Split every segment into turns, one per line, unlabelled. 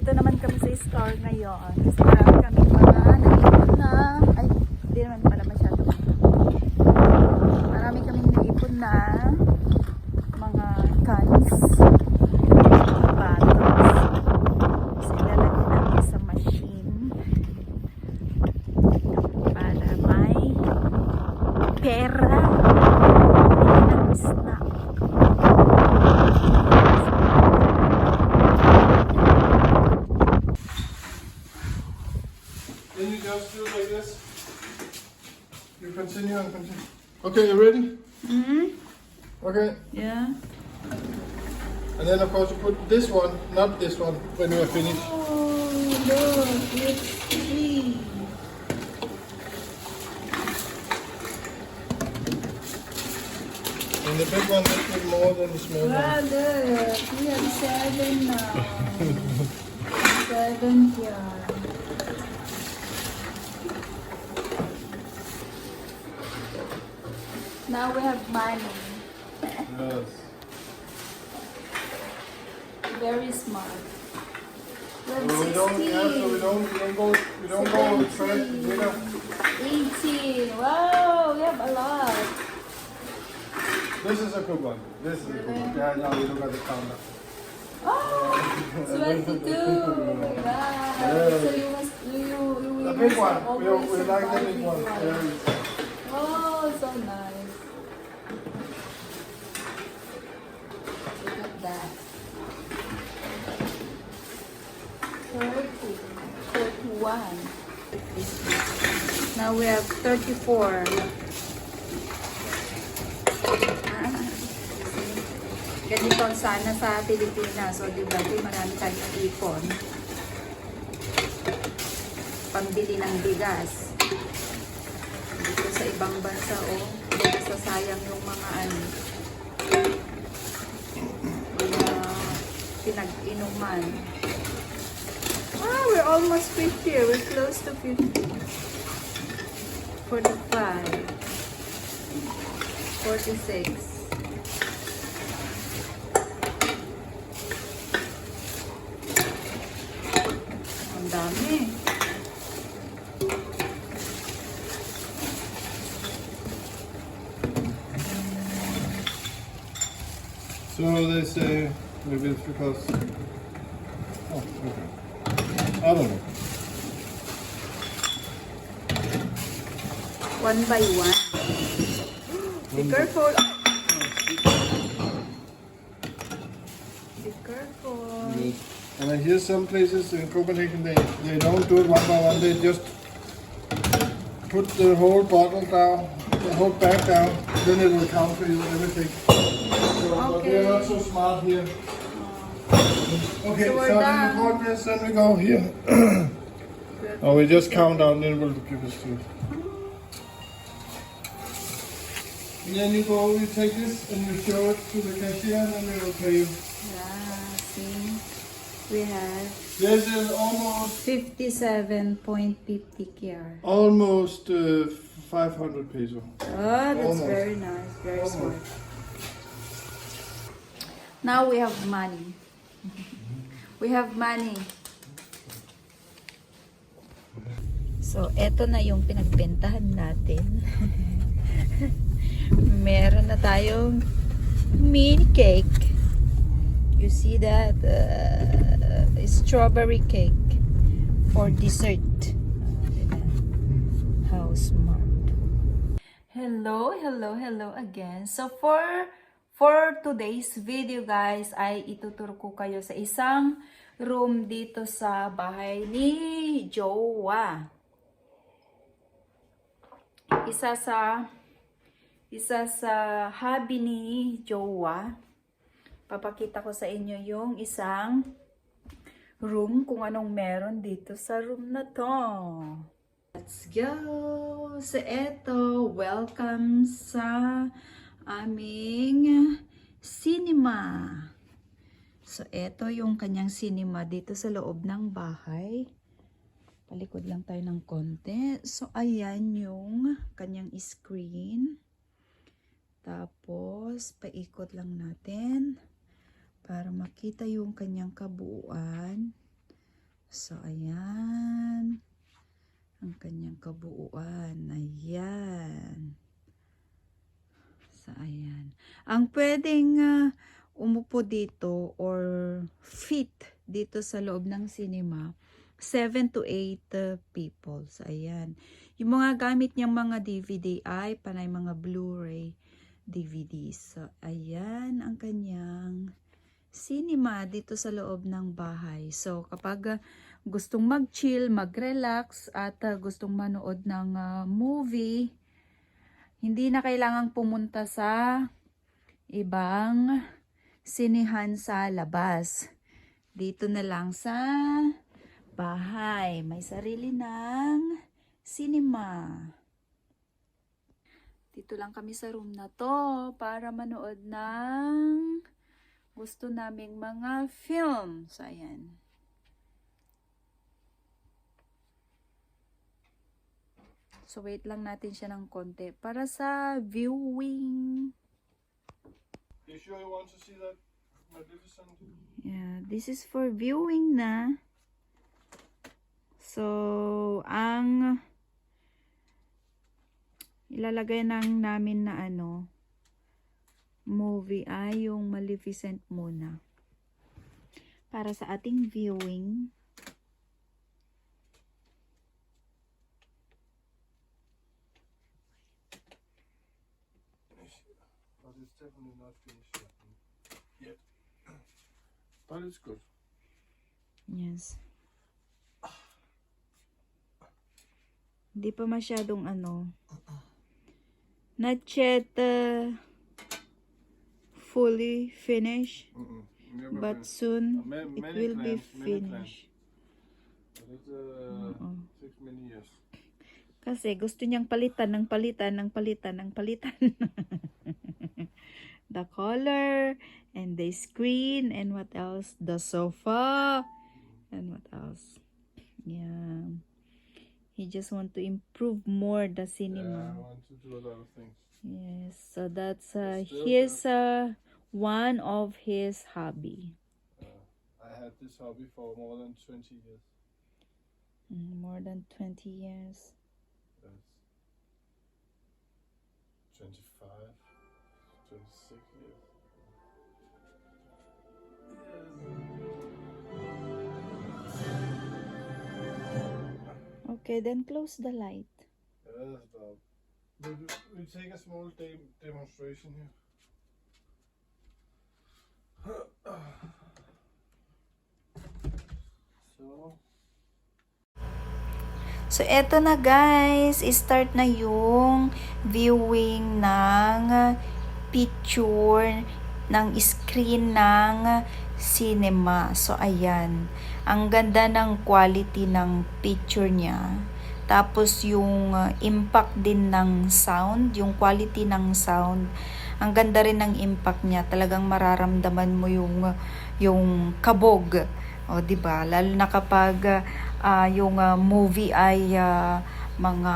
Nandito naman kami sa store ngayon. Kasi marami kami mga naipon na.
Okay, you ready?
Mm-hmm.
Okay.
Yeah.
And then of course you put this one, not this one, when you are finished.
Oh, look, it's three.
And the big one will put more than the small
Wow,
one.
look, we have seven now. seven here. Now we have money.
Yes.
Very smart. We have
Well, we don't to, we don't, we don't go, we don't go with track, you know.
18. Wow, we have a lot.
This is a good one. This is a good one. Yeah, now you look at the counter.
Oh, 22. Oh my god. So you must, you, you,
The
you
big
must
one. We, we like the big
big
one.
one.
Yeah.
31. Now we have 34. Ah, Ganito sana sa Pilipinas. So, di ba, di marami tayong ipon. Pambili ng bigas dito sa ibang bansa oh, nasasayang yung mga ano mga pinag-inuman ah we're almost 50 we're close to 50 45 46 ang dami.
So they say maybe it's because. Oh, okay. I don't know.
one by one be careful be careful
And I hear some places in Copenhagen they, they don't do it one by one. They just put the whole bottle down, the whole bag down, then it will count for you everything. So, but we are not so smart here. Okay,
So
so,
we're
then we put this, then we go here. oh, we just count down, then we'll give us to. And then you go, you take this and you show it to the cashier, and then they will pay you.
Yeah, see, we have
This is almost
57.50 KR.
almost uh, 500 peso.
Oh, that's
Almost.
very nice, very
Almost.
smart. Now we have money. We have money. So, eto na yung pinagbentahan natin. Meron na tayong mini cake. You see that? Uh, strawberry cake for dessert. How smart. Hello, hello, hello again. So for for today's video guys ay ituturo ko kayo sa isang room dito sa bahay ni Jowa. Isa sa isa sa hobby ni Jowa. Papakita ko sa inyo yung isang room kung anong meron dito sa room na to. Let's go! So, eto, welcome sa aming cinema. So, eto yung kanyang cinema dito sa loob ng bahay. Palikod lang tayo ng konti. So, ayan yung kanyang screen. Tapos, paikot lang natin para makita yung kanyang kabuuan. So, ayan. Ang kanyang kabuuan. Ayan. So, ayan. Ang pwedeng ah, umupo dito or fit dito sa loob ng cinema, 7 to 8 uh, people. So, ayan. Yung mga gamit niyang mga DVD ay panay mga Blu-ray DVDs. So, ayan ang kanyang cinema dito sa loob ng bahay. So, kapag uh, gustong mag-chill, mag-relax, at uh, gustong manood ng uh, movie, hindi na kailangang pumunta sa ibang sinihan sa labas. Dito na lang sa bahay. May sarili ng cinema. Dito lang kami sa room na to para manood ng gusto naming mga film. So, ayan. So, wait lang natin siya ng konti para sa viewing.
You sure you want to see that magnificent?
Yeah, this is for viewing na. So, ang ilalagay nang namin na ano, movie ay yung Maleficent muna. Para sa ating viewing.
But it's definitely not finished yet. Yet. But it's good.
Yes. Hindi pa masyadong ano. Not yet uh, fully finished.
Mm-mm. Never
But
finished.
soon
Ma-
it will be
plans, plans.
finished.
But it uh,
Oo.
takes many years.
Kasi gusto niyang palitan ng palitan ng palitan ng palitan. the color and the screen and what else? The sofa and what else? Yeah. He just want to improve more the
Yeah, I
cinema.
want to do a lot of things.
Yes, so that's uh, his uh, one of his hobby.
Uh, I had this hobby for more than 20 years.
Mm, More than 20 years.
That's 25, 26 years.
Okay, then close the light.
Yes, but we, we take a small de- demonstration here. So,
eto na guys. Start na yung viewing ng picture ng screen ng cinema. So, ayan. Ang ganda ng quality ng picture niya. Tapos, yung uh, impact din ng sound, yung quality ng sound. Ang ganda rin ng impact niya. Talagang mararamdaman mo yung, yung kabog. O, di ba? Lalo na kapag ah, yung ah, movie ay ah, mga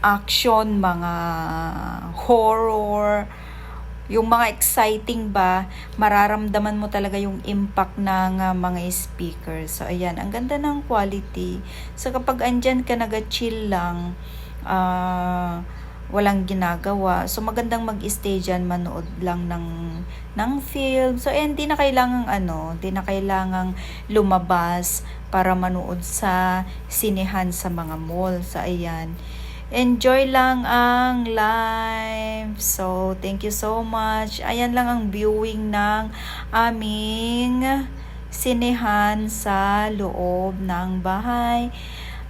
action, mga horror, yung mga exciting ba, mararamdaman mo talaga yung impact ng ah, mga speakers. So, ayan, ang ganda ng quality. So, kapag andyan ka, nag-chill lang, ah, walang ginagawa. So, magandang mag-stay dyan, manood lang ng, ng film. So, hindi na kailangang ano, hindi na kailangang lumabas para manood sa sinehan sa mga mall. So, ayan. Enjoy lang ang live. So, thank you so much. Ayan lang ang viewing ng aming sinehan sa loob ng bahay.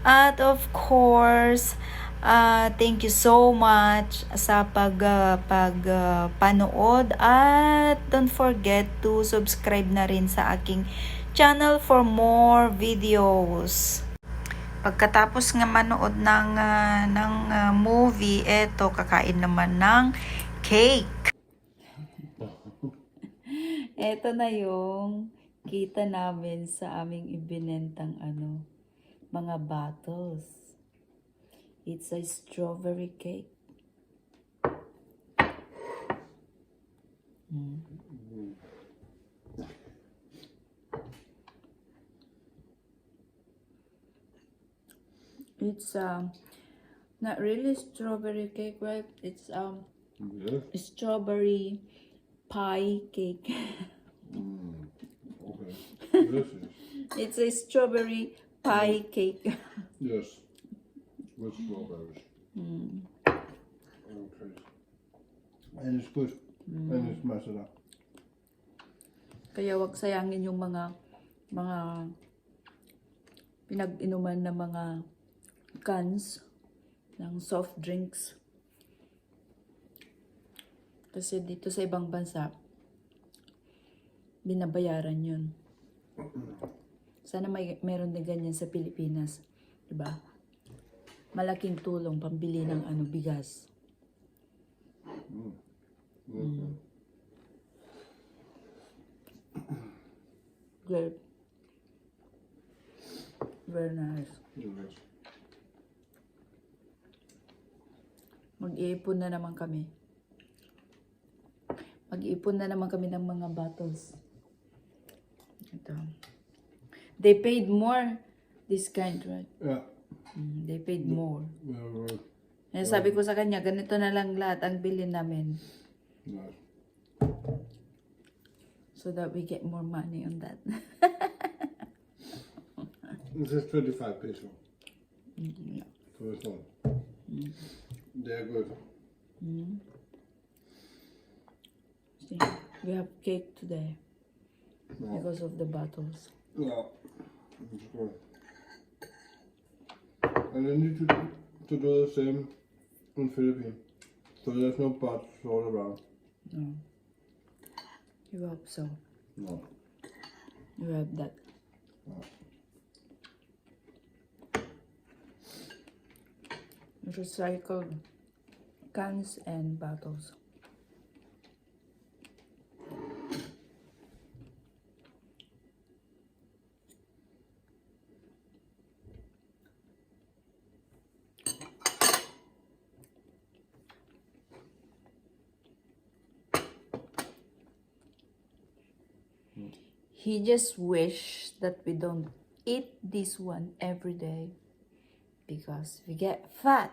At of course, ah, thank you so much sa pag ah, pag ah, panood at don't forget to subscribe na rin sa aking channel for more videos. Pagkatapos nga manood ng ah, ng ah, movie, eto kakain naman ng cake. eto na yung kita namin sa aming ibinentang ano, mga bottles. It's a strawberry cake. Mm. It's um not really strawberry cake, right? It's um strawberry pie cake.
Okay. yes, yes.
it's a strawberry pie cake.
Yes. With strawberries. Okay. And it's good. And it's masala.
Kaya wag sayangin yung mga mga pinag-inuman na mga cans ng soft drinks. Kasi dito sa ibang bansa, binabayaran yun. Sana may meron din ganyan sa Pilipinas. Diba? Malaking tulong pambili ng ano bigas. Good. Very nice. Mag-iipon na naman kami. Mag-iipon na naman kami ng mga bottles. Ito. They paid more this kind, right?
Yeah.
Mm, they paid more.
Well.
Kaya sabi ko sa kanya, ganito na lang lahat ang bilhin namin.
Nice.
So that we get more money on that.
This is 25 peso.
yeah.
So it's not. They're good.
See, we have cake today
No.
because of the bottles.
Yeah. It's good. And I need to do, to do the same in Philippines. So there's no pots all around.
No. You hope so.
No.
You have that. Recycled cans and bottles. He just wish that we don't eat this one every day because we get fat.